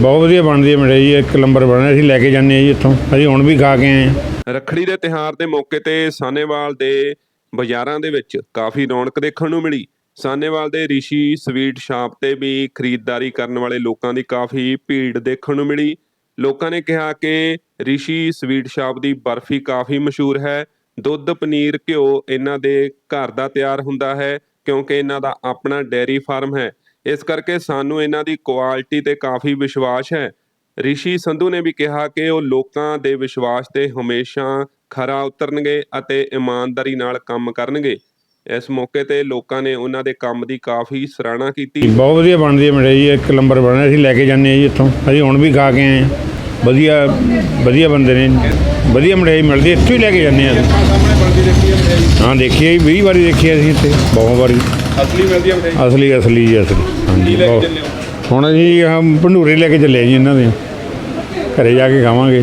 ਬਹੁਤ ਵਧੀਆ ਬਣਦੀ ਹੈ ਮਠਿਆਈ, ਇੱਕ ਨੰਬਰ ਬਣਿਆ, ਅਸੀਂ ਲੈ ਕੇ ਜਾਂਦੇ ਹਾਂ ਜੀ ਇੱਥੋਂ। ਅਸੀਂ ਹੁਣ ਵੀ ਖਾ ਕੇ ਆਏ ਹਾਂ। ਰੱਖੜੀ ਦੇ ਤਿਹਾਰ ਦੇ ਮੌਕੇ ਤੇ ਸਾਨੇਵਾਲ ਦੇ ਬਾਜ਼ਾਰਾਂ ਦੇ ਵਿੱਚ ਕਾਫੀ ਰੌਣਕ ਦੇਖਣ ਨੂੰ ਮਿਲੀ। ਸਾਨੇਵਾਲ ਦੇ ਰਿਸ਼ੀ ਸਵੀਟ ਸ਼ਾਪ ਤੇ ਵੀ ਖਰੀਦਦਾਰੀ ਕਰਨ ਵਾਲੇ ਲੋਕਾਂ ਦੀ ਕਾਫੀ ਭੀੜ ਦੇਖਣ ਨੂੰ ਮਿਲੀ। ਲੋਕਾਂ ਨੇ ਕਿਹਾ ਕਿ ਰਿਸ਼ੀ ਸਵੀਟ ਸ਼ਾਪ ਦੀ ਬਰਫੀ ਕਾਫੀ ਮਸ਼ਹੂਰ ਹੈ। ਦੁੱਧ, ਪਨੀਰ, ਘਿਓ ਇਹਨਾਂ ਦੇ ਘਰ ਦਾ ਤਿਆਰ ਹੁੰਦਾ ਹੈ, ਕਿਉਂਕਿ ਇਹਨਾਂ ਦਾ ਆਪਣਾ ਡੈਰੀ ਫਾਰਮ ਹੈ। ਇਸ ਕਰਕੇ ਸਾਨੂੰ ਇਹਨਾਂ ਦੀ ਕੁਆਲਿਟੀ ਤੇ ਕਾਫੀ ਵਿਸ਼ਵਾਸ ਹੈ। ਰਿਸ਼ੀ ਸੰਧੂ ਨੇ ਵੀ ਕਿਹਾ ਕਿ ਉਹ ਲੋਕਾਂ ਦੇ ਵਿਸ਼ਵਾਸ ਤੇ ਹਮੇਸ਼ਾ ਖਰਾ ਉਤਰਨਗੇ ਅਤੇ ਇਮਾਨਦਾਰੀ ਨਾਲ ਕੰਮ ਕਰਨਗੇ। ਇਸ ਮੌਕੇ ਤੇ ਲੋਕਾਂ ਨੇ ਉਹਨਾਂ ਦੇ ਕੰਮ ਦੀ ਕਾਫੀ ਸਰਾਹਨਾ ਕੀਤੀ। ਬਹੁਤ ਵਧੀਆ ਬਣਦੀ ਹੈ ਮਠਿਆਈ ਜੀ ਇੱਕ ਨੰਬਰ ਬਣਿਆ ਅਸੀਂ ਲੈ ਕੇ ਜਾਂਦੇ ਹਾਂ ਜੀ ਇੱਥੋਂ। ਅਸੀਂ ਹੁਣ ਵੀ ਖਾ ਕੇ ਆਏ ਹਾਂ। ਵਧੀਆ ਵਧੀਆ ਬੰਦੇ ਨੇ। ਵਧੀਆ ਮਠਿਆਈ ਮਿਲਦੀ ਇੱਥੋਂ ਹੀ ਲੈ ਕੇ ਜਾਂਦੇ ਹਾਂ ਹੈ ਦੇਖੀ ਹੈ ਜੀ 20 ਵਾਰੀ ਦੇਖੀ ਅਸੀਂ ਇੱਥੇ ਬਹੁਤ ਵਾਰੀ। ਅਸਲੀ ਮਿਲਦੀ ਹੈ ਅਸਲੀ ਅਸਲੀ ਜੀ ਅਸਲੀ। ਹਾਂਜੀ ਕੀ ਲੈ ਕੇ ਬਹੁਤ ਚੱਲੇ ਹੋ? ਹੁਣ ਅਸੀਂ ਆਹ ਭੰਡੂਰੇ ਲੈ ਕੇ ਚੱਲੇ ਜੀ ਇਹਨਾਂ ਦੇ। ਘਰੇ ਜਾ ਕੇ ਖਾਵਾਂਗੇ।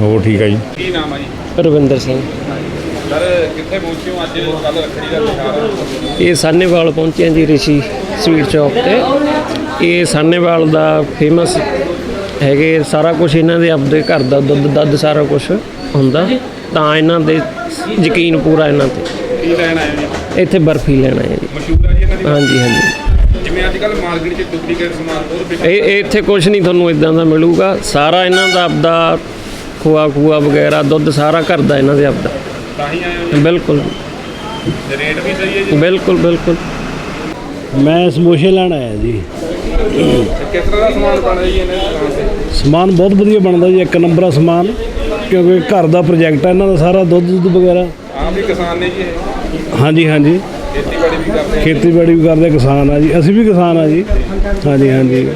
ਹੋਰ ਠੀਕ ਹੈ ਜੀ। ਕੀ ਨਾਮ ਹੈ ਜੀ? ਰਵਿੰਦਰ ਸਿੰਘ। ਸਰ ਕਿੱਥੇ ਪਹੁੰਚੇ ਹੋ ਅੱਜ ਕੱਲ ਰੱਖੜੀ ਦਾ ਤਿਉਹਾਰ? ਹੈ ਇਹ ਸਾਨੇਵਾਲ ਪਹੁੰਚੇ ਹਾਂ ਜੀ ਰਿਸ਼ੀ ਸਵੀਟ ਸ਼ਾਪ ਤੇ। ਇਹ ਸਾਨੇਵਾਲ ਦਾ ਫੇਮਸ ਹੈਗੇ ਸਾਰਾ ਕੁਝ ਇਹਨਾਂ ਦੇ ਆਪਦੇ ਘਰ ਦਾ ਦੁੱਧ ਦੱਧ ਸਾਰਾ ਕੁਝ ਹੁੰਦਾ। ਤਾਂ ਇਹਨਾਂ ਦੇ ਯਕੀਨ ਪੂਰਾ ਇਹਨਾਂ ਤੇ। ਕੀ ਲੈਣ ਆਏ ਹੋ ਜੀ? ਇੱਥੇ ਬਰਫੀ ਲੈਣਾ ਹੈ ਜੀ। ਮਸ਼ਹੂਰ ਹੈ ਜੀ ਇਹਨਾਂ ਦੀ? ਹਾਂਜੀ ਹਾਂਜੀ। ਜਿਵੇਂ ਅੱਜ ਕੱਲ ਮਾਰਕੀਟ 'ਚ ਡੁਪਲੀਕੇਟ ਸਮਾਨ ਬਹੁਤ ਵਿਕ ਇਹ ਇਹ ਇੱਥੇ ਕੁਝ ਨਹੀਂ ਤੁਹਾਨੂੰ ਇਦਾਂ ਦਾ ਮਿਲੂਗਾ। ਸਾਰਾ ਇਹਨਾਂ ਦਾ ਆਪਦਾ ਖੋਆ ਖੂਆ ਵਗੈਰਾ ਦੁੱਧ ਸਾਰਾ ਘਰ ਦਾ ਇਹਨਾਂ ਦੇ ਆਪਦਾ। ਤਾਂ ਹੀ ਆਏ ਹੋ ਬਿਲਕੁਲ। ਜੀ ਤੇ ਰੇਟ ਵੀ ਸਹੀ ਹੈ ਜੀ? ਬਿਲਕੁਲ ਬਿਲਕੁਲ। ਮੈਂ ਸਮੋਸੇ ਲੈਣ ਆਇਆ ਜੀ। ਤੇ ਕਿਸ ਤਰ੍ਹਾਂ ਦਾ ਸਮਾਨ ਬਣਦਾ ਜੀ ਇਹਨਾਂ ਦੀ ਦੁਕਾਨ ਤੇ? ਸਮਾਨ ਬਹੁਤ ਵਧੀਆ ਬਣਦਾ ਜੀ ਇੱਕ ਨੰਬਰ ਆ ਸਮਾਨ। ਕਿਉਂਕਿ ਘਰ ਦਾ ਪ੍ਰੋਜੈਕਟ ਹੈ ਇਹਨਾਂ ਦਾ ਸਾਰਾ ਦੁੱਧ ਦੁੱਧ ਵਗੈਰਾ। ਆਪ ਵੀ ਕਿਸਾਨ ਨੇ ਜੀ ਇਹ। ਹਾਂਜੀ ਹਾਂਜੀ। ਖੇਤੀਬਾੜੀ ਵੀ ਕਰਦੇ ਆ। ਖੇਤੀਬਾੜੀ ਵੀ ਕਰਦੇ ਕਿਸਾਨ ਆ ਜੀ। ਅਸੀਂ ਵੀ ਕਿਸਾਨ ਆ ਜੀ। ਹਾਂਜੀ ਹਾਂਜੀ।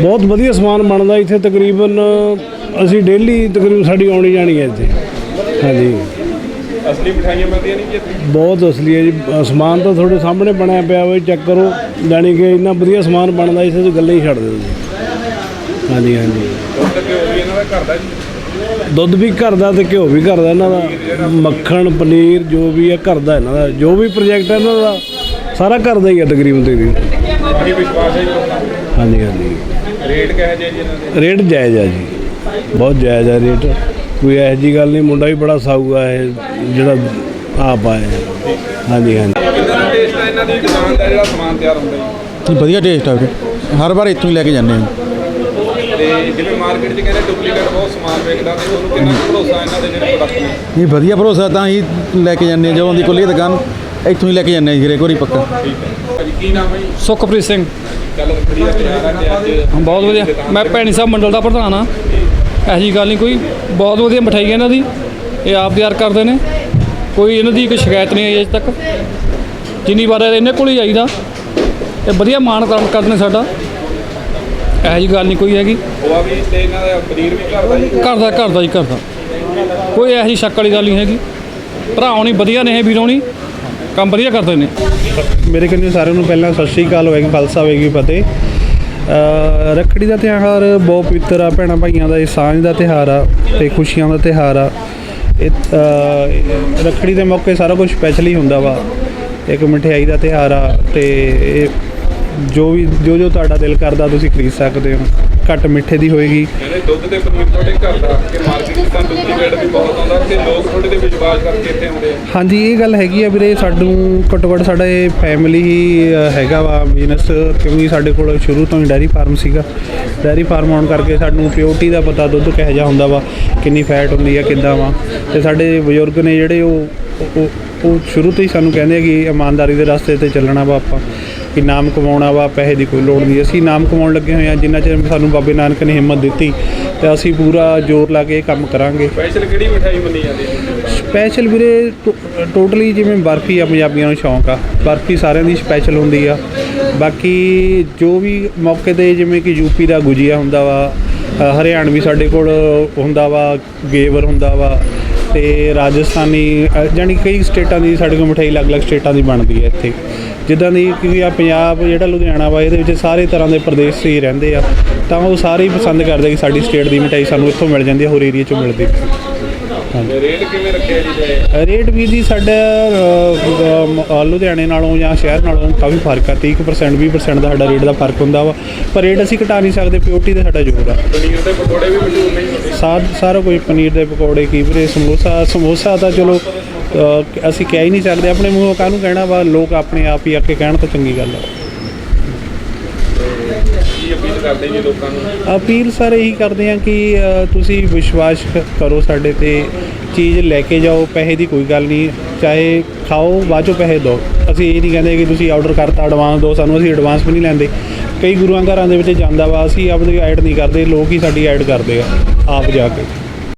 ਬਹੁਤ ਵਧੀਆ ਸਮਾਨ ਬਣਦਾ ਇੱਥੇ। ਤਕਰੀਬਨ ਅਸੀਂ ਡੇਲੀ ਤਕਰੀਬਨ ਸਾਡੀ ਆਉਣੀ ਜਾਣੀ ਹੈ ਇੱਥੇ। ਹਾਂਜੀ। ਅਸਲੀ ਮਠਾਈਆਂ ਮਿਲਦੀਆਂ ਨਹੀਂ ਜੀ ਇੱਥੇ? ਬਹੁਤ ਅਸਲੀ ਹੈ ਜੀ। ਅ, ਸਮਾਨ ਤਾਂ ਤੁਹਾਡੇ ਸਾਹਮਣੇ ਬਣਿਆ ਪਿਆ ਵਾ ਚੈੱਕ ਕਰੋ। ਜਾਣੀ ਕਿ ਇੰਨਾ ਵਧੀਆ ਸਮਾਨ ਬਣਦਾ ਇਸੇ ਤੋਂ ਗੱਲਾਂ ਹੀ ਛੱਡ ਦਿਓ ਜੀ। ਹਾਂਜੀ ਹਾਂਜੀ। ਦੁੱਧ ਤੇ ਘਿਓ ਵੀ ਇਹਨਾਂ ਦਾ ਘਰ ਦਾ ਜੀ। ਦੁੱਧ ਵੀ ਘਰ ਦਾ ਤੇ ਘਿਓ ਵੀ ਘਰ ਦਾ ਇਹਨਾਂ ਦਾ ਮੱਖਣ ਪਨੀਰ ਜੋ ਵੀ ਹੈ ਘਰ ਦਾ ਇਹਨਾਂ ਦਾ ਜੋ ਵੀ ਪ੍ਰੋਜੈਕਟ ਹੈ ਇਹਨਾਂ ਦਾ ਸਾਰਾ ਘਰ ਦਾ ਹੀ ਹੈ ਤਕਰੀਬਨ ਤਕਰੀਬਨ। ਵਿਸ਼ਵਾਸ ਹੈ ਜੀ। ਹਾਂਜੀ ਹਾਂਜੀ। ਰੇਟ ਕਿਹੋ ਜਿਹੇ ਜੀ ਇਹਨਾਂ ਦੇ? ਰੇਟ ਜਾਇਜ਼ ਹੈ ਜੀ। ਬਹੁਤ ਜਾਇਜ਼ ਹੈ ਰੇਟ। ਕੋਈ ਇਹੋ ਜਿਹੀ ਗੱਲ ਨਹੀਂ ਮੁੰਡਾ ਵੀ ਬੜਾ ਸਾਊ ਆ ਇਹ ਜਿਹੜਾ ਆਪ ਆਇਆ ਹੈ। ਹਾਂਜੀ ਹਾਂਜੀ। ਕਿੰਨਾ ਟੇਸਟ ਹੈ ਇਹਨਾਂ ਦੀ? ਦੁਕਾਨ ਦਾ ਜਿਹੜਾ ਸਮਾਨ ਤਿਆਰ ਹੁੰਦਾ ਜੀ? ਵਧੀਆ ਟੇਸਟ ਆ ਵੀਰੇ। ਹਰ ਵਾਰ ਇੱਥੋਂ ਹੀ ਲੈ ਕੇ ਜਾਂਦੇ ਹਾਂ ਤੇ ਜਿਵੇਂ ਮਾਰਕੀਟ 'ਚ ਕਹਿੰਦੇ ਡੁਪਲੀਕੇਟ ਬਹੁਤ ਸਮਾਨ ਵੇਚਦਾ ਤੇ ਤੁਹਾਨੂੰ ਕਿੰਨਾ ਕੁ ਭਰੋਸਾ ਇਹਨਾਂ ਦੇ ਜਿਹੜੇ ਪ੍ਰੋਡਕਟ ਨੇ? ਇਹ ਵਧੀਆ ਭਰੋਸਾ ਤਾਂ ਹੀ ਲੈ ਕੇ ਜਾਂਦੇ ਹਾਂ ਜਦੋਂ ਦੀ ਖੁੱਲੀ ਦੁਕਾਨ ਇੱਥੋਂ ਹੀ ਲੈ ਕੇ ਜਾਂਦੇ ਹਾਂ ਜੀ ਹਰੇਕ ਵਾਰੀ ਪੱਕਾ। ਠੀਕ ਹੈ। ਭਾਜੀ ਕੀ ਨਾਮ ਹੈ ਜੀ? ਸੁਖਪ੍ਰੀਤ ਸਿੰਘ। ਚੱਲ ਰੱਖੜੀ ਦਾ ਤੇ ਅੱਜ। ਬਹੁਤ ਵਧੀਆ। ਮੈਂ ਭੈਣੀ ਸਾਹਿਬ ਮੰਡਲ ਦਾ ਪ੍ਰਧਾਨ ਆ ਇਹੋ ਜਿਹੀ ਗੱਲ ਨਹੀਂ ਕੋਈ। ਬਹੁਤ ਵਧੀਆ ਮਠਾਈ ਹੈ ਇਹਨਾਂ ਦੀ। ਇਹ ਆਪ ਤਿਆਰ ਕਰਦੇ ਨੇ। ਕੋਈ ਇਹਨਾਂ ਦੀ ਕੋਈ ਸ਼ਿਕਾਇਤ ਨਹੀਂ ਆਈ ਅਜੇ ਤੱਕ। ਜਿੰਨੀ ਵਾਰ ਇਹਨੇ ਕੋਲ ਹੀ ਆਈਦਾ। ਤੇ ਵਧੀਆ ਮਾਣ ਤਾਣ ਕਰਦੇ ਨੇ ਸਾਡਾ। ਇਹੋ ਜਿਹੀ ਗੱਲ ਨਹੀਂ ਕੋਈ ਹੈਗੀ। ਖੋਆ ਵੀ ਤੇ ਇਹਨਾਂ ਦਾ ਪਨੀਰ ਵੀ ਘਰ ਦਾ ਜੀ, ਘਰ ਦਾ। ਘਰ ਦਾ ਹੀ ਘਰ ਦਾ ਕੋਈ ਇਹੋ ਜਿਹੀ ਸ਼ੱਕ ਵਾਲੀ ਗੱਲ ਨਹੀਂ ਹੈਗੀ। ਭਰਾਉਣੀ ਨਹੀਂ ਵਧੀਆ ਨੇ ਇਹ ਵੀਰੋਂ ਕੰਮ ਵਧੀਆ ਕਰਦੇ ਨੇ। ਮੇਰੇ ਕੰਨੀ ਸਾਰਿਆਂ ਨੂੰ ਪਹਿਲਾਂ ਸਤਿ ਸ਼੍ਰੀ ਅਕਾਲ ਹੋਏਗੀ ਖਾਲਸਾ ਹੋਏਗੀ ਫਤਿਹ। ਰੱਖੜੀ ਦਾ ਤਿਉਹਾਰ ਬਹੁਤ ਪਵਿੱਤਰ ਆ, ਭੈਣਾਂ ਭਾਈਆਂ ਦਾ, ਇਹ ਸਾਂਝ ਦਾ ਤਿਉਹਾਰ ਆ ਤੇ ਖੁਸ਼ੀਆਂ ਦਾ ਤਿਉਹਾਰ ਆ। ਇਹ ਰੱਖੜੀ ਦੇ ਮੌਕੇ ਸਾਰਾ ਕੁਝ ਸਪੈਸ਼ਲ ਹੀ ਹੁੰਦਾ ਵਾ। ਇੱਕ ਮਠਿਆਈ ਦਾ ਤਿਉਹਾਰ ਆ ਤੇ ਇਹ ਜੋ ਵੀ ਜੋ ਜੋ ਤੁਹਾਡਾ ਦਿਲ ਕਰਦਾ ਤੁਸੀਂ ਖਰੀਦ ਸਕਦੇ ਹੋ। ਘੱਟ ਮਿੱਠੇ ਦੀ ਹੋਏਗੀ। ਕਹਿੰਦੇ ਦੁੱਧ ਤੇ ਪਨੀਰ ਤੁਹਾਡੇ ਘਰ ਦਾ ਕਿ ਮਾਰਕੀਟ 'ਚ ਤਾਂ ਡੁਪਲੀਕੇਟ ਵੀ ਬਹੁਤ ਆਉਂਦਾ ਤੇ ਲੋਕ ਤੁਹਾਡੇ ਤੇ ਵਿਸ਼ਵਾਸ ਕਰਕੇ ਇੱਥੇ ਆਉਂਦੇ ਆ। ਹਾਂਜੀ ਇਹ ਗੱਲ ਹੈਗੀ ਆ ਵੀਰੇ ਸਾਨੂੰ ਘੱਟੋ ਘੱਟ ਸਾਡਾ ਇਹ ਫੈਮਿਲੀ ਹੈਗਾ ਵਾ ਬਿਜ਼ਨਸ ਕਿਉਂਕਿ ਸਾਡੇ ਕੋਲ ਸ਼ੁਰੂ ਤੋਂ ਹੀ ਡੈਰੀ ਫਾਰਮ ਸੀਗਾ। ਡੈਰੀ ਫਾਰਮ ਆਉਣ ਕਰਕੇ ਸਾਨੂੰ ਪਿਓਰਟੀ ਦਾ ਪਤਾ ਦੁੱਧ ਕਿਹੋ ਜਿਹਾ ਹੁੰਦਾ ਵਾ ਕਿੰਨੀ ਫੈਟ ਹੁੰਦੀ ਆ ਕਿੱਦਾਂ ਵਾ। ਤੇ ਸਾਡੇ ਬਜ਼ੁਰਗ ਨੇ ਜਿਹੜੇ ਉਹ- ਉਹ ਸ਼ੁਰੂ ਤੋਂ ਹੀ ਸਾਨੂੰ ਕਹਿੰਦੇ ਆ ਕਿ ਇਮਾਨਦਾਰੀ ਦੇ ਰਸਤੇ ਤੇ ਚੱਲਣਾ ਵਾ ਆਪਾਂ। ਕਿ ਨਾਮ ਕਮਾਉਣਾ ਵਾ ਪੈਸੇ ਦੀ ਕੋਈ ਲੋੜ ਨਹੀਂ। ਅਸੀਂ ਨਾਮ ਕਮਾਉਣ ਲੱਗੇ ਹੋਏ ਆ ਜਿੰਨਾ ਚਿਰ ਸਾਨੂੰ ਬਾਬੇ ਨਾਨਕ ਨੇ ਹਿੰਮਤ ਦਿੱਤੀ ਤੇ ਅਸੀਂ ਪੂਰਾ ਜ਼ੋਰ ਲਾ ਕੇ ਇਹ ਕੰਮ ਕਰਾਂਗੇ। ਸਪੈਸ਼ਲ ਕਿਹੜੀ ਮਠਾਈ ਮੰਨੀ ਜਾਂਦੀ ਹੈ? ਸਪੈਸ਼ਲ ਵੀਰੇ ਟੋਟਲੀ ਜਿਵੇਂ ਬਰਫੀ ਆ ਪੰਜਾਬੀਆਂ ਨੂੰ ਸ਼ੌਂਕ ਆ। ਬਰਫੀ ਸਾਰਿਆਂ ਦੀ ਸਪੈਸ਼ਲ ਹੁੰਦੀ ਆ। ਬਾਕੀ ਜੋ ਵੀ ਮੌਕੇ ਤੇ ਜਿਵੇਂ ਕਿ ਯੂਪੀ ਦਾ ਗੁਜੀਆ ਹੁੰਦਾ ਵਾ ਹਰਿਆਣਵੀ ਸਾਡੇ ਕੋਲ ਹੁੰਦਾ ਵਾ ਗੇਵਰ ਹੁੰਦਾ ਵਾ ਤੇ ਰਾਜਸਥਾਨੀ ਜਾਣੀ ਕਈ ਸਟੇਟਾਂ ਦੀ ਸਾਡੇ ਕੋਲ ਮਠਾਈ ਅਲੱਗ-ਅਲੱਗ ਸਟੇਟਾਂ ਦੀ ਬਣਦੀ ਹੈ ਇੱਥੇ। ਜਿੱਦਾਂ ਦੀ ਕਿ ਆ ਪੰਜਾਬ ਜਿਹੜਾ ਲੁਧਿਆਣਾ ਵਾ ਇਹਦੇ ਵਿੱਚ ਸਾਰੇ ਤਰ੍ਹਾਂ ਦੇ ਪ੍ਰਦੇਸ਼ ਹੀ ਰਹਿੰਦੇ ਆ। ਤਾਂ ਉਹ ਸਾਰੇ ਹੀ ਪਸੰਦ ਕਰਦੇ ਕਿ ਸਾਡੀ ਸਟੇਟ ਦੀ ਮਠਾਈ ਸਾਨੂੰ ਇੱਥੋਂ ਮਿਲ ਜਾਂਦੀ ਹੈ ਹੋਰ ਏਰੀਆ 'ਚੋਂ ਮਿਲਦੀ ਰੇਟ ਕਿਵੇਂ ਰੱਖਿਆ ਜੀ ਤੇ? ਰੇਟ ਵੀ ਜੀ ਸਾਡਾ ਲੁਧਿਆਣੇ ਨਾਲੋਂ ਜਾਂ ਸ਼ਹਿਰ ਨਾਲੋਂ ਕਾਫੀ ਫ਼ਰਕ ਆ। 30% 20% ਦਾ ਸਾਡਾ ਰੇਟ ਦਾ ਫ਼ਰਕ ਹੁੰਦਾ ਵਾ। ਪਰ ਰੇਟ ਅਸੀਂ ਘਟਾ ਨਹੀਂ ਸਕਦੇ ਪਿਓਰਟੀ ਤੇ ਸਾਡਾ ਜ਼ੋਰ ਆ। ਪਨੀਰ ਦੇ ਪਕੌੜੇ ਵੀ ਮਸ਼ਹੂਰ ਨਹੀਂ ਹੁੰਦੇ ਸਾਰ ਕੁਝ ਪਨੀਰ ਦੇ ਪਕੌੜੇ ਕੀ ਵੀਰੇ ਸਮੋਸਾ ਸਮੋਸਾ ਤਾਂ ਚਲੋ ਅਸੀਂ ਕਹਿ ਹੀ ਨਹੀਂ ਸਕਦੇ ਆਪਣੇ ਮੂੰਹੋਂ ਕਾਹਨੂੰ ਕਹਿਣਾ ਵਾ ਲੋਕ ਆਪਣੇ ਆਪ ਹੀ ਆ ਕੇ ਕਹਿਣ ਤਾਂ ਚੰਗੀ ਗੱਲ ਕੀ ਅਪੀਲ ਕਰਦੇ ਜੀ ਲੋਕਾਂ ਨੂੰ? ਅਪੀਲ ਸਰ ਇਹੀ ਕਰਦੇ ਆ ਕਿ ਤੁਸੀਂ ਵਿਸ਼ਵਾਸ ਕਰੋ ਸਾਡੇ ਤੇ ਚੀਜ਼ ਲੈ ਕੇ ਜਾਓ ਪੈਸੇ ਦੀ ਕੋਈ ਗੱਲ ਨਹੀਂ ਚਾਹੇ ਖਾਓ ਬਾਅਦ ਪੈਸੇ ਦਿਓ। ਅਸੀਂ ਇਹ ਨਹੀਂ ਕਹਿੰਦੇ ਕਿ ਤੁਸੀਂ ਆਰਡਰ ਕਰਤਾ ਐਡਵਾਂਸ ਦਿਓ ਸਾਨੂੰ ਅਸੀਂ ਐਡਵਾਂਸ ਵੀ ਨਹੀਂ ਲੈਂਦੇ। ਕਈ ਗੁਰੂਆਂ ਘਰਾਂ ਦੇ ਵਿੱਚ ਜਾਂਦਾ ਵਾ ਅਸੀਂ ਆਪਣੀ ਐਡ ਨਹੀਂ ਕਰਦੇ ਲੋਕ ਹੀ ਸਾਡੀ ਐਡ ਕਰਦੇ ਆ ਆਪ ਜਾ ਕੇ।